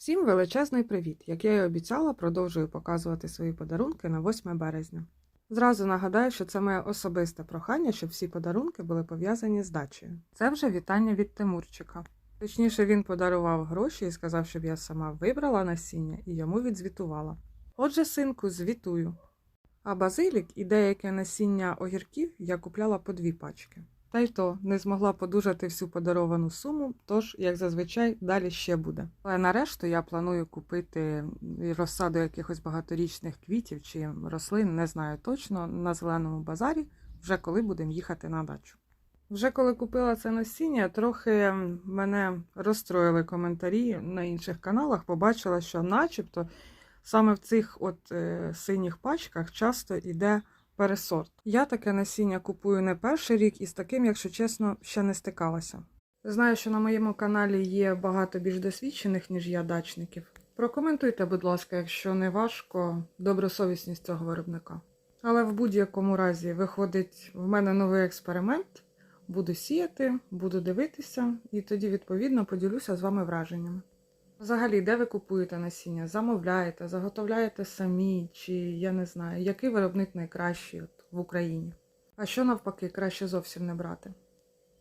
Всім величезний привіт! Як я і обіцяла, продовжую показувати свої подарунки на 8 березня. Зразу нагадаю, що це моє особисте прохання, щоб всі подарунки були пов'язані з дачею. Це вже вітання від Тимурчика. Точніше, він подарував гроші і сказав, щоб я сама вибрала насіння і йому відзвітувала. Отже, синку, звітую. А базилік і деяке насіння огірків я купляла по дві пачки. Та й то не змогла подужати всю подаровану суму, тож, як зазвичай, далі ще буде. Але нарешту я планую купити розсаду якихось багаторічних квітів чи рослин, не знаю точно, на зеленому базарі, вже коли будемо їхати на дачу. Вже коли купила це насіння, трохи мене розстроїли коментарі на інших каналах. Побачила, що начебто саме в цих от е, синіх пачках часто йде пересорт. Я таке насіння купую не перший рік і з таким, якщо чесно, ще не стикалася. Знаю, що на моєму каналі є багато більш досвідчених, ніж я дачників. Прокоментуйте, будь ласка, якщо не важко, добросовісність цього виробника. Але в будь-якому разі виходить в мене новий експеримент. Буду сіяти, буду дивитися, і тоді, відповідно, поділюся з вами враженнями. Взагалі, де ви купуєте насіння? Замовляєте, заготовляєте самі, чи я не знаю, який виробник найкращий от, в Україні? А що навпаки, краще зовсім не брати?